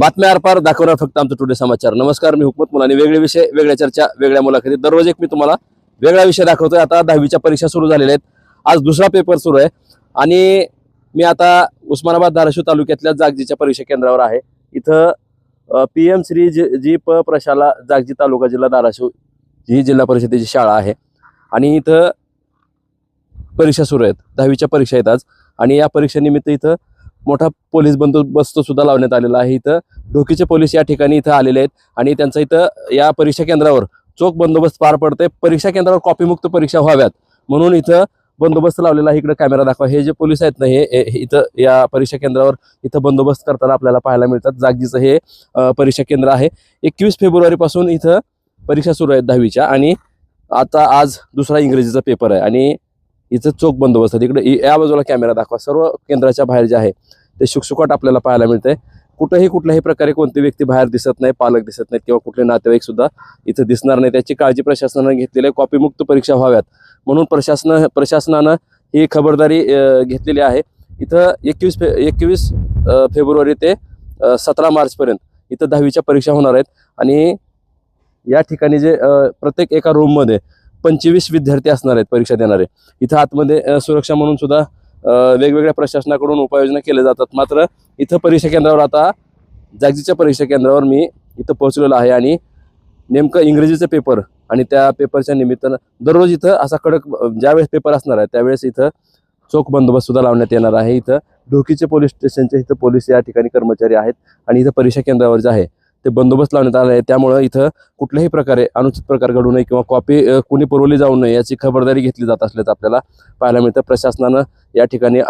बातम्या आरपार दाखवणार फक्त आमचं टुडे समाचार. नमस्कार मी हुकमत मुलाने. वेगळे विषय वेगळ्या चर्चा वेगळ्या मुलाखती. दररोज एक मी तुम्हाला वेगळा विषय दाखवतोय. आता दहावीच्या परीक्षा सुरू झालेल्या आहेत. आज दुसरा पेपर सुरू आहे. आणि मी आता उस्मानाबाद धाराशिव तालुक्यातल्या जागजीच्या परीक्षा केंद्रावर आहे. इथं P M Shri G G प प्रशाला जागजी तालुका जिल्हा धाराशिव ही जिल्हा परिषदेची शाळा आहे. आणि इथं परीक्षा सुरू आहेत. दहावीच्या परीक्षा आहेत आज. आणि या परीक्षेनिमित्त इथं मोठा पोलीस बंदोबस्त सुद्धा लावण्यात आलेला आहे. इथं ढोकीचे पोलीस या ठिकाणी इथं आलेले आहेत आणि त्यांचा इथं या परीक्षा केंद्रावर चोख बंदोबस्त पार पडते परीक्षा केंद्रावर कॉपीमुक्त परीक्षा व्हाव्यात. म्हणून इथं बंदोबस्त लावलेला आहे. इकडे कॅमेरा दाखवा. हे जे पोलीस आहेत ना हे इथं या परीक्षा केंद्रावर इथं बंदोबस्त करताना आपल्याला पाहायला मिळतात. जागीचं हे परीक्षा केंद्र आहे. एकवीस फेब्रुवारीपासून इथं परीक्षा सुरू आहेत दहावीच्या आणि आता आज दुसरा इंग्रजीचा पेपर आहे. आणि इथं चोख बंदोबस्त आहे. तिकडे या बाजूला कॅमेरा दाखवा. सर्व केंद्राच्या बाहेर जे आहे ते शुकशुकाट आपल्याला पाहायला मिळते कुठेही कुठल्याही प्रकारे कोणती व्यक्ती बाहेर दिसत नाही पालक दिसत नाहीत किंवा कुठले नातेवाईक सुद्धा इथं दिसणार नाही. त्याची काळजी प्रशासनानं घेतलेली आहे. कॉपीमुक्त परीक्षा व्हाव्यात. म्हणून प्रशासन प्रशासनानं ही खबरदारी घेतलेली आहे. इथं एकवीस फे एकवीस फेब्रुवारी ते सतरा मार्चपर्यंत इथं दहावीच्या परीक्षा होणार आहेत. आणि या ठिकाणी जे प्रत्येक एका रूममध्ये पंचवीस विद्यार्थी असणार आहेत परीक्षा देणारे. इथं आतमध्ये सुरक्षा म्हणून सुद्धा वेगवेगळ्या प्रशासनाकडून उपाययोजना केल्या जातात. मात्र इथं परीक्षा केंद्रावर आता जागजीच्या परीक्षा केंद्रावर मी इथं पोहोचलेलो आहे आणि नेमकं इंग्रजीचं पेपर आणि त्या पेपरच्या निमित्तानं दररोज इथं असा कडक ज्यावेळेस पेपर असणार आहे त्यावेळेस इथं चोख बंदोबस्त सुद्धा लावण्यात येणार आहे. इथं ढोकीचे पोलीस स्टेशनचे इथं पोलीस या ठिकाणी कर्मचारी आहेत आणि इथं परीक्षा केंद्रावर जे आहे. ते बंदोबस्त लावण्यात आला आहे त्यामुळं इथं कुठल्याही प्रकारे अनुचित प्रकार घडू नये किंवा कॉपी कुणी पुरवली जाऊ नये याची खबरदारी घेतली जात असल्याचं आपल्याला पाहायला मिळतं. प्रशासनानं या ठिकाणी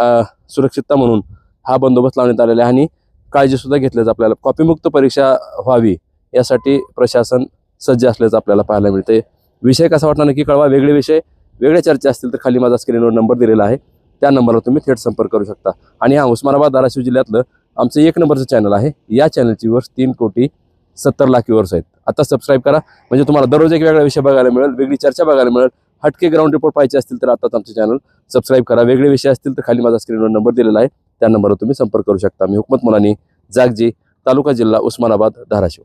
सुरक्षितता म्हणून हा बंदोबस्त लावण्यात आलेला आहे आणि काळजीसुद्धा घेतल्याचं आपल्याला कॉपीमुक्त परीक्षा व्हावी यासाठी प्रशासन सज्ज असल्याचं आपल्याला पाहायला मिळते विषय कसा वाटला नक्की कळवा. वेगळे विषय वेगळ्या चर्चा असतील तर खाली माझा स्क्रीनवर नंबर दिलेला आहे. त्या नंबरवर तुम्ही थेट संपर्क करू शकता. आणि हा उस्मानाबाद धाराशिव जिल्ह्यातलं आमचं एक नंबरचं चॅनल आहे. या चॅनलची व्यूअर्स तीन कोटी सत्तर लाख व्यूअर्स आहेत. आता सबस्क्राईब करा. म्हणजे तुम्हाला दररोज एक वेगळा विषय बघायला मिळेल वेगळी चर्चा बघायला मिळेल. हटके ग्राउंड रिपोर्ट पाहिजे असतील तर आताच आमचं चॅनल सबस्क्राईब करा. वेगळे विषय असतील तर खाली माझा स्क्रीनवर नंबर दिलेला आहे. त्या नंबरवर तुम्ही संपर्क करू शकता. मी हुकमत मुलानी जागजी तालुका जिल्हा उस्मानाबाद धाराशिव.